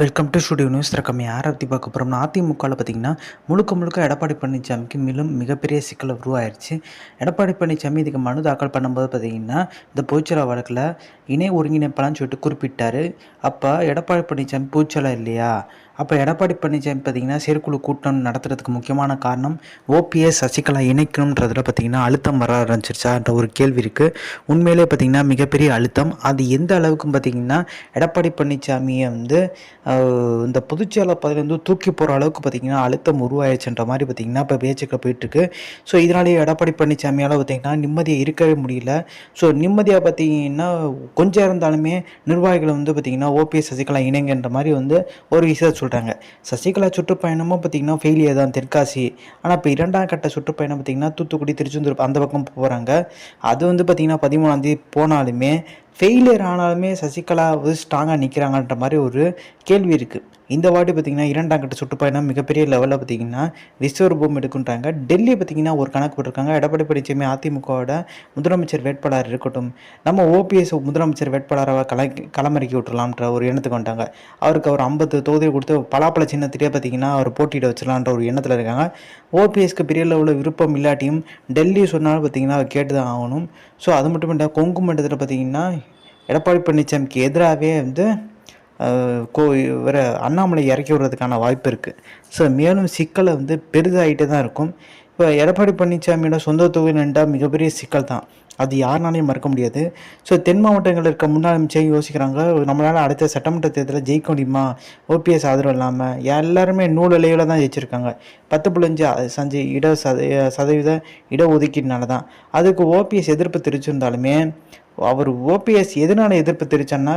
Welcome to studio news திறக்கம் யாரை பற்றி பார்க்க போகிறோம்னா அதிமுகவில் பார்த்தீங்கன்னா முழுக்க முழுக்க எடப்பாடி பழனிசாமிக்கு மேலும் மிகப்பெரிய சிக்கல் உருவாயிருச்சு. எடப்பாடி பழனிசாமி இதுக்கு மனு தாக்கல் பண்ணும்போது பார்த்தீங்கன்னா இந்த பொதுச்செயலர் வழக்கில் இணை ஒருங்கிணைப்பாளன்னு சொல்லிட்டு குறிப்பிட்டார். அப்போ எடப்பாடி பழனிசாமி பூச்சலா இல்லையா? அப்போ எடப்பாடி பழனிசாமி பார்த்தீங்கன்னா செயற்குழு கூட்டம் நடத்துறதுக்கு முக்கியமான காரணம் ஓபிஎஸ் சசிகலா இணைக்கணுன்றதில் பார்த்தீங்கன்னா அழுத்தம் வர ஆரம்பிச்சிருச்சான்ற ஒரு கேள்வி இருக்குது உண்மையிலே பார்த்தீங்கன்னா மிகப்பெரிய அழுத்தம். அது எந்த அளவுக்கு பார்த்திங்கன்னா எடப்பாடி பழனிசாமியை வந்து இந்த பொதுச்செயலாளர் பதவி வந்து தூக்கி போகிற அளவுக்கு பார்த்தீங்கன்னா அழுத்தம் உருவாயிடுச்சுன்ற மாதிரி பார்த்தீங்கன்னா இப்போ பேச்சுக்கள் போயிட்டுருக்கு. ஸோ இதனாலேயே எடப்பாடி பழனிசாமியால் பார்த்திங்கன்னா நிம்மதியாக இருக்கவே முடியல. ஸோ நிம்மதியாக பார்த்தீங்கன்னா கொஞ்சம் இருந்தாலுமே நிர்வாகிகளை வந்து பார்த்திங்கன்னா ஓபிஎஸ் சசிகலா இணைங்கன்ற மாதிரி வந்து ஒரு விஷயத்தை சொல்கிறாங்க சசிகலா சுற்றுப்பயணமும் பார்த்தீங்கன்னா ஃபெயிலியர் தான் தெற்காசி. ஆனால் இப்போ இரண்டாம் கட்ட சுற்றுப்பயணம் பார்த்தீங்கன்னா தூத்துக்குடி திருச்செந்தூர் அந்த பக்கம் போகிறாங்க அது வந்து பார்த்திங்கன்னா பதிமூணாந்தேதி போனாலுமே ஃபெயிலியர் ஆனாலுமே சசிகலா வந்து ஸ்ட்ராங்காக நிற்கிறாங்கன்ற மாதிரி ஒரு கேள்வி இருக்குது இந்த வாட்டி பார்த்தீங்கன்னா இரண்டாம் கட்ட சுற்றுப்பயணம் மிகப்பெரிய லெவலில் பார்த்தீங்கன்னா விஸ்வரூபம் எடுக்குன்றாங்க. டெல்லி பார்த்திங்கன்னா ஒரு கணக்கு போட்டிருக்காங்க. எடப்பாடி பழனிசாமி அதிமுகவோட முதலமைச்சர் வேட்பாளர் இருக்கட்டும். நம்ம ஓபிஎஸ் முதலமைச்சர் வேட்பாளராக கலை களமிறக்கி விட்டுறலாம்ன்ற ஒரு எண்ணத்துக்கு வந்துட்டாங்க. அவருக்கு அவர் ஐம்பது தொகுதி கொடுத்து பலாப்பழ சின்னத்திலே பார்த்தீங்கன்னா அவர் போட்டியிட வச்சிடலான்ற ஒரு எண்ணத்தில் இருக்காங்க. ஓபிஎஸ்க்கு பெரிய லெவலில் விருப்பம் இல்லாட்டியும் டெல்லி சொன்னாலும் பார்த்தீங்கன்னா அவர் கேட்டு தான் ஆகணும். ஸோ அது மட்டும் இல்லை கொங்கு மண்டலத்தில் பார்த்தீங்கன்னா எடப்பாடி பழனிசாமிக்கு எதிராகவே வந்து கோ இவரை அண்ணாமலை இறக்கி விடுறதுக்கான வாய்ப்பு இருக்குது ஸோ மேலும் சிக்கலை வந்து பெரிதாகிட்டே தான் இருக்கும். இப்போ எடப்பாடி பழனிசாமியோட சொந்த தொகுதி நின்றால் மிகப்பெரிய சிக்கல் தான். அது யாருனாலையும் மறக்க முடியாது. ஸோ தென் மாவட்டங்களில் இருக்க முன்னாள் அமைச்சர் யோசிக்கிறாங்க. நம்மளால் அடுத்த சட்டமன்ற தேர்தலில் ஜெயிக்க முடியுமா? ஓபிஎஸ் ஆதரவு இல்லாமல் எல்லாருமே நூல் இலையில தான் ஜெயிச்சிருக்காங்க. பத்து புள்ளஞ்சு சஞ்சு இட சத சதவீத இடஒதுக்கீடுனால தான். அதுக்கு ஓபிஎஸ் எதிர்ப்பு தெரிவிச்சிருந்தாலுமே அவர் ஓபிஎஸ் எதனால எதிர்ப்பு தெரிச்சான்னா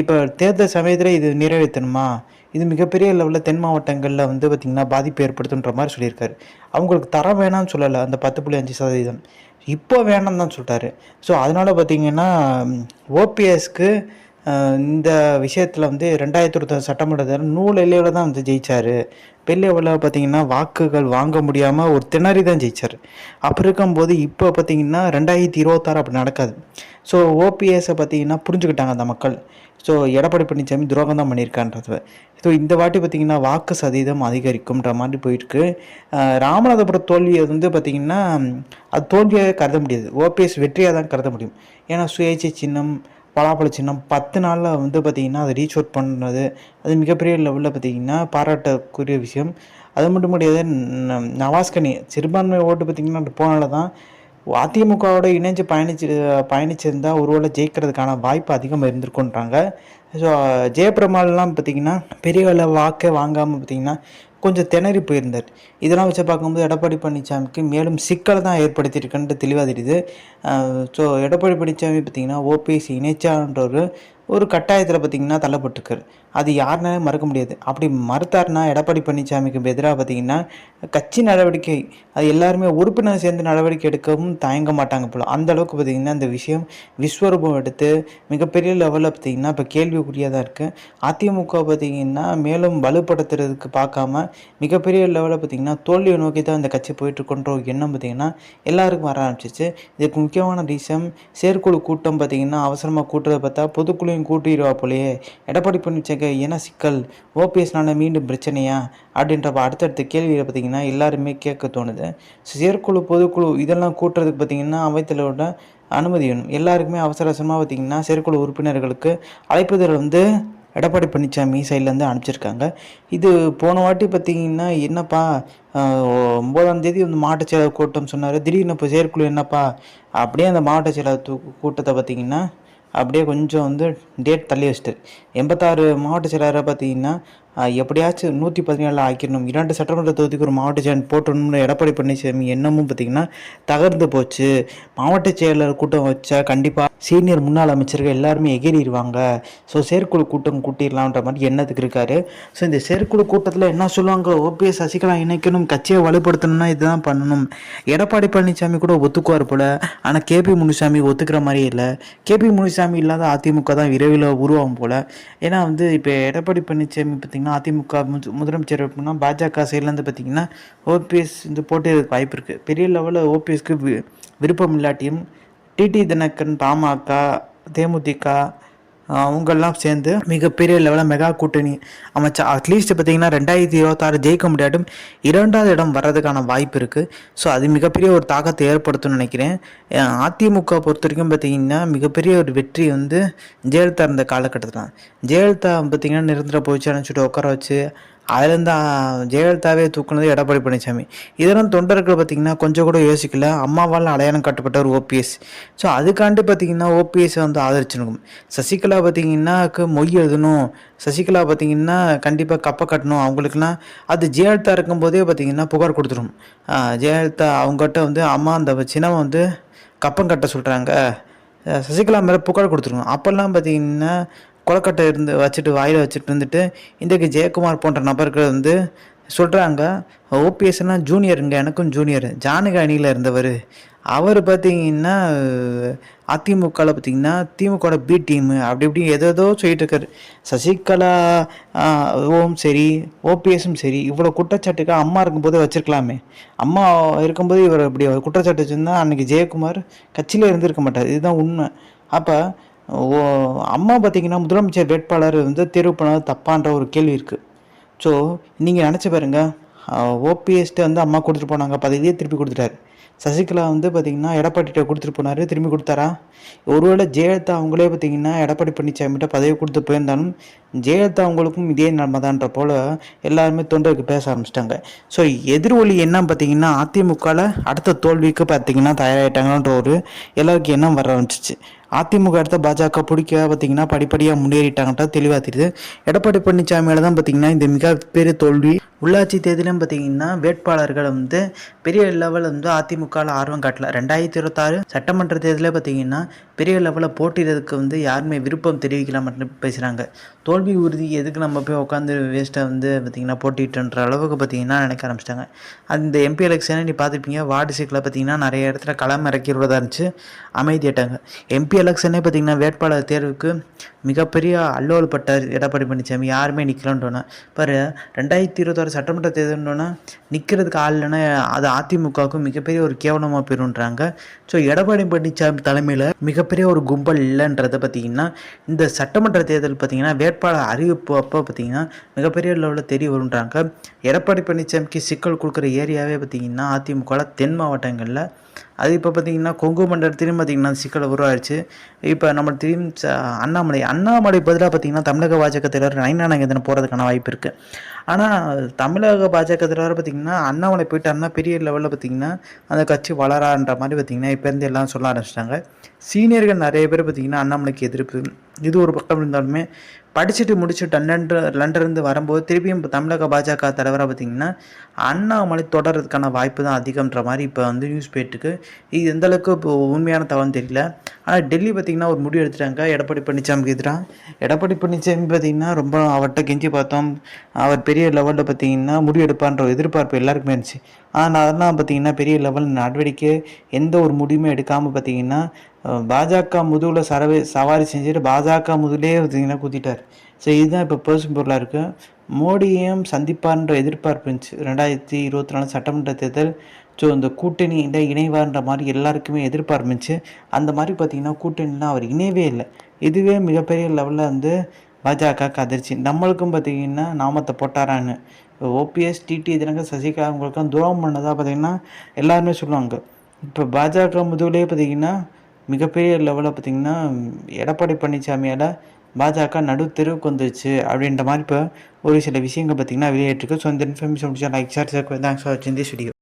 இப்போ தேர்தல் சமயத்தில் இது நிறைவேற்றணுமா? இது மிகப்பெரிய லெவலில் தென் மாவட்டங்களில் வந்து பார்த்திங்கன்னா பாதிப்பு ஏற்படுத்துன்ற மாதிரி சொல்லியிருக்காரு. அவங்களுக்கு தர வேணாம்னு சொல்லலை அந்த பத்து புள்ளி அஞ்சு சதவீதம். இப்போ வேணாம்னு தான் சொல்லிட்டாரு. ஸோ அதனால் பார்த்தீங்கன்னா ஓபிஎஸ்க்கு இந்த விஷயத்தில் வந்து ரெண்டாயிரத்தி இருபத்தி சட்டமன்றத்தில் நூல் எல்லையில் தான் வந்து ஜெயிச்சார். பெரிய லெவலில் பார்த்திங்கன்னா வாக்குகள் வாங்க முடியாமல் ஒரு திணறி தான் ஜெயிச்சார். அப்படி இருக்கும்போது இப்போ பார்த்தீங்கன்னா ரெண்டாயிரத்தி இருபத்தாறு அப்படி நடக்காது. ஸோ ஓபிஎஸை பார்த்தீங்கன்னா புரிஞ்சுக்கிட்டாங்க அந்த மக்கள். ஸோ எடப்பாடி பழனிசாமி துரோகம் தான் பண்ணியிருக்கான்றது ஸோ இந்த வாட்டி பார்த்தீங்கன்னா வாக்கு சதவீதம் அதிகரிக்கும்ன்ற மாதிரி போயிருக்கு. ராமநாதபுரம் தோல்வியை வந்து பார்த்திங்கன்னா அது தோல்வியாக கருத முடியாது. ஓபிஎஸ் வெற்றியாக தான் கருத முடியும். ஏன்னா சுயேட்சை சின்னம் பலாப்பழ சின்னம் பத்து நாளில் வந்து பார்த்திங்கன்னா அதை ரீச் அவுட் பண்ணது. அது மிகப்பெரிய லெவலில் பார்த்திங்கன்னா பாராட்டக்கூடிய விஷயம். அது மட்டும் கிடையாது ந- நவாஸ்கனி சிறுபான்மை ஓட்டு பார்த்திங்கன்னா போனால தான் அதிமுகவோட இணைஞ்சு பயணிச்சு பயணிச்சிருந்தால் ஒருவேளை ஜெயிக்கிறதுக்கான வாய்ப்பு அதிகமாக இருந்திருக்குன்றாங்க ஸோ ஜெயபிரமால்லாம் பார்த்தீங்கன்னா பெரிய அளவு வாக்கே வாங்காமல் பார்த்தீங்கன்னா கொஞ்சம் திணறி போயிருந்தார். இதெல்லாம் வச்சு பார்க்கும்போது எடப்பாடி பழனிசாமிக்கு மேலும் சிக்கலை தான் ஏற்படுத்தியிருக்குன்ட்டு தெளிவாக தெரியுது. ஸோ எடப்பாடி பழனிசாமி பார்த்தீங்கன்னா ஓபிஎஸ் இணைச்சான்ற ஒரு கட்டாயத்தில் பார்த்தீங்கன்னா தள்ளப்பட்டிருக்காரு அது யாருனாலும் மறக்க முடியாது. அப்படி மறுத்தாருன்னா எடப்பாடி பழனிசாமிக்கு எதிராக பார்த்திங்கன்னா கட்சி நடவடிக்கை அது எல்லாருமே உறுப்பினர் சேர்ந்து நடவடிக்கை எடுக்கவும் தயங்க மாட்டாங்க போல. அந்த அளவுக்கு பார்த்தீங்கன்னா இந்த விஷயம் விஸ்வரூபம் எடுத்து மிகப்பெரிய லெவலில் பார்த்தீங்கன்னா இப்போ கேள்விக்குறியாக தான் இருக்குது அதிமுக பார்த்திங்கன்னா மேலும் வலுப்படுத்துறதுக்கு பார்க்காம மிகப்பெரிய லெவலில் பார்த்தீங்கன்னா தோல்வியை நோக்கி தான் இந்த கட்சி போயிட்டுருக்கோன்ற ஒரு எண்ணம் பார்த்தீங்கன்னா எல்லாருக்கும் வர ஆரம்பிச்சிச்சு. இதுக்கு முக்கியமான ரீசன் செயற்குழு கூட்டம் பார்த்திங்கன்னா அவசரமாக கூட்டுறதை பார்த்தா பொதுக்குழு எல்லாரையும் கூட்டிடுவா போலயே. எடப்பாடி பழனிசாமி என்ன சிக்கல்? ஓபிஎஸ்னால மீண்டும் பிரச்சனையா? அப்படின்றப்ப அடுத்தடுத்த கேள்வியில் பார்த்தீங்கன்னா எல்லாருமே கேட்க தோணுது. செயற்குழு பொதுக்குழு இதெல்லாம் கூட்டுறதுக்கு பார்த்தீங்கன்னா அவைத்தலையோட அனுமதி வேணும். எல்லாருக்குமே அவசர அவசரமாக பார்த்தீங்கன்னா செயற்குழு உறுப்பினர்களுக்கு அழைப்புதல் வந்து எடப்பாடி பழனிசாமி சைட்லேருந்து அனுப்பிச்சிருக்காங்க. இது போன வாட்டி பார்த்தீங்கன்னா என்னப்பா ஒம்பதாம் தேதி வந்து மாவட்ட செயலர் கூட்டம் சொன்னார். திடீர்னு இப்போ செயற்குழு என்னப்பா? அப்படியே அந்த மாவட்ட செயலர் கூட்டத்தை பார்த்தீங்கன்னா அப்படியே கொஞ்சம் வந்து டேட் தள்ளி வச்சுட்டு. எண்பத்தாறு மாவட்ட செயலாளராக பார்த்தீங்கன்னா எப்படியாச்சும் நூற்றி பதினேழில் ஆக்கிடணும். இரண்டு சட்டமன்ற தொகுதிக்கு ஒரு மாவட்ட செயலர் போட்டணும்னு எடப்பாடி பழனிசாமி எண்ணமும் பார்த்தீங்கன்னா தகர்ந்து போச்சு. மாவட்ட செயலர் கூட்டம் வச்சா கண்டிப்பாக சீனியர் முன்னாள் அமைச்சர்கள் எல்லாருமே எகிறிடுவாங்க ஸோ செயற்குழு கூட்டம் கூட்டிடலான்ற மாதிரி எண்ணத்துக்கு இருக்காரு. ஸோ இந்த செயற்குழு கூட்டத்தில் என்ன சொல்லுவாங்க? ஓபிஎஸ் சசிகலா இணைக்கணும் கட்சியை வலுப்படுத்தணும்னா இதுதான் பண்ணணும். எடப்பாடி பழனிசாமி கூட ஒத்துக்குவார் போல. ஆனால் கேபி முனுசாமி ஒத்துக்கிற மாதிரி இல்லை. கேபி முனுசாமி இல்லாத அதிமுக தான் விரைவில் உருவாகும் போல. ஏன்னா வந்து இப்போ எடப்பாடி பழனிசாமி பார்த்திங்கன்னா அதிமுக முது- முதலமைச்சர் அப்படின்னா பாஜக சைட்லேருந்து பார்த்திங்கன்னா ஓபிஎஸ் இந்த போட்டியிடறதுக்கு வாய்ப்பு இருக்குது பெரிய லெவலில் ஓபிஎஸ்க்கு விருப்பம் இல்லாட்டியும் டிடி தினகரன் பாமக தேமுதிக அவங்கெல்லாம் சேர்ந்து மிகப்பெரிய லெவலில் மெகா கூட்டணி அமைச்சா. அட்லீஸ்ட் பார்த்தீங்கன்னா ரெண்டாயிரத்தி இருபத்தாறு ஜெயிக்க முடியாட்டும் இரண்டாவது இடம் வர்றதுக்கான வாய்ப்பு இருக்குது ஸோ அது மிகப்பெரிய ஒரு தாக்கத்தை ஏற்படுத்தும்னு நினைக்கிறேன். அதிமுக பொறுத்த வரைக்கும் பார்த்தீங்கன்னா மிகப்பெரிய ஒரு வெற்றி வந்து ஜெயலலிதா இருந்த காலகட்டத்தில் தான். ஜெயலலிதா பார்த்தீங்கன்னா நிரந்தர பொதுச்சாரன்னு சொல்லிட்டு உட்கார வச்சு அதுலேருந்து ஜெயலலிதாவே தூக்குனது எடப்பாடி பழனிசாமி. இதெல்லாம் தொண்டர்கள் பார்த்திங்கன்னா கொஞ்சம் கூட யோசிக்கல. அம்மாவால் அடையாளம் காட்டப்பட்டவர் ஓபிஎஸ் ஸோ அதுக்காண்டி பார்த்திங்கன்னா ஓபிஎஸ் வந்து ஆதரிச்சிருக்கும். சசிகலா பார்த்திங்கன்னாக்கு மொய் எழுதணும். சசிகலா பார்த்திங்கன்னா கண்டிப்பாக கப்பை கட்டணும். அவங்களுக்குலாம் அது ஜெயலலிதா இருக்கும்போதே பார்த்திங்கன்னா புகார் கொடுத்துரும். ஜெயலலிதா அவங்ககிட்ட வந்து அம்மா அந்த சின்னம் வந்து கப்பம் கட்ட சொல்கிறாங்க சசிகலா மேலே புகார் கொடுத்துருங்க. அப்போல்லாம் பார்த்தீங்கன்னா கொலக்கட்டை இருந்து வச்சுட்டு வாயில் வச்சுட்டு இருந்துட்டு இன்றைக்கு ஜெயக்குமார் போன்ற நபர்கள் வந்து சொல்கிறாங்க ஓபிஎஸ்னால் ஜூனியருங்க எனக்கும் ஜூனியர். ஜானக அணியில் இருந்தவர். அவர் பார்த்தீங்கன்னா அதிமுகவில் பார்த்தீங்கன்னா திமுகவோட பி டீமு அப்படி இப்படி ஏதேதோ சொல்லிட்டு இருக்காரு. சசிகலா ஓம் சரி ஓபிஎஸும் சரி இவ்வளோ குற்றச்சாட்டுக்கு அம்மா இருக்கும்போதே வச்சுருக்கலாமே. அம்மா இருக்கும்போது இவர் இப்படி குற்றச்சாட்டு வச்சுருந்தா அன்றைக்கி ஜெயக்குமார் கட்சியில் இருந்திருக்க மாட்டார். இதுதான் உண்மை. அப்போ அம்மா பார்த்தீங்கன்னா முதலமைச்சர் வேட்பாளர் வந்து தேர்வு பண்ணாத தப்பான்ற ஒரு கேள்வி இருக்குது ஸோ நீங்கள் நினச்சி பாருங்க. ஓபிஎஸ்ட்டு வந்து அம்மா கொடுத்துட்டு போனாங்க. பதவியே திருப்பி கொடுத்துட்டாரு. சசிகலா வந்து பார்த்தீங்கன்னா எடப்பாடிகிட்ட கொடுத்துட்டு போனார். திரும்பி கொடுத்தாரா? ஒருவேளை ஜெயலலிதா அவங்களே பார்த்தீங்கன்னா எடப்பாடி பழனிசாமிகிட்ட பதவி கொடுத்து போயிருந்தாலும் ஜெயலலிதா அவங்களுக்கும் இதே நிலைமை தான்ற போல் எல்லாருமே தொண்டருக்கு பேச ஆரம்பிச்சிட்டாங்க. ஸோ எதிர்வொலி என்ன பார்த்தீங்கன்னா அதிமுகவில் அடுத்த தோல்விக்கு பார்த்தீங்கன்னா தயாராகிட்டாங்கன்ற ஒரு எல்லாருக்கும் எண்ணம் வர ஆரம்பிச்சிச்சு. அதிமுக அடுத்த பாஜக பிடிக்க பார்த்தீங்கன்னா படிப்படியாக முன்னேறிட்டாங்கன்றது தெளிவாக தெரியுது. எடப்பாடி பழனிசாமியால் தான் பார்த்தீங்கன்னா இந்த மிகப்பெரிய தோல்வி உள்ளாட்சி தேர்தலும் பார்த்தீங்கன்னா வேட்பாளர்கள் வந்து பெரிய லெவலில் வந்து அதிமுகவில் ஆர்வம் காட்டல. ரெண்டாயிரத்தி இருபத்தாறு சட்டமன்ற தேர்தலில் பார்த்தீங்கன்னா பெரிய லெவலில் போட்டிடுறதுக்கு வந்து யாருமே விருப்பம் தெரிவிக்கலாம் மட்டும் பேசுகிறாங்க தோல்வி உறுதி எதுக்கு நம்ம போய் உட்காந்து வேஸ்ட்டாக வந்து பார்த்திங்கன்னா போட்டிட்டுன்ற அளவுக்கு பார்த்தீங்கன்னா நினைக்க ஆரம்பிச்சிட்டாங்க. அந்த எம்பி எலெக்ஷனை நீ பார்த்துருப்பீங்க. வார்டு சீட்டில் பார்த்தீங்கன்னா நிறைய இடத்துல களம் இறக்கிடுவதா இருந்துச்சு. அமைதியிட்டாங்க எம்பி எலெக்ஷனே பார்த்தீங்கன்னா வேட்பாளர் தேர்வுக்கு மிகப்பெரிய அல்லோல் எடப்பாடி பழனிசாமி யாருமே நிற்கலன்றோன்னா பாரு ரெண்டாயிரத்தி இருபத்தாறு சட்டமன்ற தேர்தல்னோன்னா நிற்கிறதுக்கு ஆள் இல்லைன்னா அது அதிமுகவுக்கும் மிகப்பெரிய ஒரு கேவலமாக போயிருன்றாங்க. ஸோ எடப்பாடி பழனிசாமி தலைமையில் மிகப்பெரிய ஒரு கும்பல் இல்லைன்றத பார்த்தீங்கன்னா இந்த சட்டமன்ற தேர்தல் பார்த்தீங்கன்னா வேட்பாளர் அறிவிப்பு அப்போ பார்த்தீங்கன்னா மிகப்பெரிய லெவலில் தெரிய வருன்றாங்க. எடப்பாடி பழனிசாமிக்கு சிக்கல் கொடுக்குற ஏரியாவே பார்த்தீங்கன்னா அதிமுகவில் தென் மாவட்டங்களில் அது இப்போ பார்த்தீங்கன்னா கொங்கு மண்டலத்திலையும் பார்த்திங்கன்னா சிக்கல் உருவாயிருச்சு. இப்போ நம்ம திரும்பி அண்ணாமலை அண்ணாமலை பதிலாக பார்த்தீங்கன்னா தமிழக பாஜக தலைவர் நைனா நாகேந்திரன் போகிறதுக்கான வாய்ப்பு இருக்குது ஆனால் தமிழக பாஜக தலைவர் பார்த்தீங்கன்னா அண்ணாமலை போயிட்டாருன்னா பெரிய லெவலில் பார்த்திங்கன்னா அந்த கட்சி வளரான்ற மாதிரி பார்த்திங்கன்னா இப்போ இருந்து எல்லாம் சொல்ல ஆரம்பிச்சிட்டாங்க. சீனியர்கள் நிறைய பேர் பார்த்திங்கன்னா அண்ணாமலைக்கு எதிர்ப்பு. இது ஒரு பக்கம் இருந்தாலுமே படிச்சுட்டு முடிச்சுட்டு லண்டன் லண்டன்லேருந்து வரும்போது திருப்பியும் இப்போ தமிழக பாஜக தலைவராக பார்த்தீங்கன்னா அண்ணாமலை தொடர்றதுக்கான வாய்ப்பு தான் அதிகம்ன்ற மாதிரி இப்போ வந்து நியூஸ் போயிட்டுருக்கு இது எந்த அளவுக்கு இப்போ உண்மையான தகவல் தெரியல. ஆனால் டெல்லி பார்த்தீங்கன்னா ஒரு முடிவு எடுத்துட்டாங்க. எடப்பாடி பழனிசாமிக்கு எதிராக. எடப்பாடி பழனிசாமி பார்த்தீங்கன்னா ரொம்ப அவர்கிட்ட கெஞ்சி பார்த்தோம். அவர் பெரிய லெவலில் பார்த்தீங்கன்னா முடிவு எடுப்பான்ற எதிர்பார்ப்பு எல்லாருக்குமே இருந்துச்சு. ஆனால் அதெல்லாம் பார்த்தீங்கன்னா பெரிய லெவல் நடவடிக்கை எந்த ஒரு முடிவுமே எடுக்காமல் பார்த்தீங்கன்னா பாஜக முதுகில் சரவே சவாரி செஞ்சுட்டு பாஜக முதுகிலே பார்த்தீங்கன்னா குத்திட்டார். ஸோ இதுதான் இப்போ பேசும் பொருளாக இருக்குது மோடியையும் சந்திப்பார்ன்ற எதிர்பார்ப்பு இருந்துச்சு. ரெண்டாயிரத்தி இருபத்தி நாலு சட்டமன்ற தேர்தல் ஸோ இந்த கூட்டணியில் இணைவார்ன்ற மாதிரி எல்லாருக்குமே எதிர்பார்ப்பு இருந்துச்சு. அந்த மாதிரி பார்த்தீங்கன்னா கூட்டணிலாம் அவர் இணையவே இல்லை. இதுவே மிகப்பெரிய லெவலில் வந்து பாஜகவுக்கு அதிர்ச்சி. நம்மளுக்கும் பார்த்தீங்கன்னா நாமத்தை போட்டாரான்னு. O P S T T Dhinakar Sasikala அவங்களுக்கும் துரோகம் பண்ணதாக பார்த்திங்கன்னா எல்லாருமே சொல்லுவாங்க. இப்போ பாஜக முதுகுலேயே பார்த்தீங்கன்னா மிகப்பெரிய லெவலில் பார்த்தீங்கன்னா எடப்பாடி பழனிசாமியால் பாஜக நடு தெருவுக்கு வந்துருச்சு அப்படின்ற மாதிரி இப்போ ஒரு சில விஷயங்கள் பார்த்தீங்கன்னா வெளியேற்றிருக்கு. ஸோ இந்த information like share thanks for வாட்சிங் திஸ் வீடியோ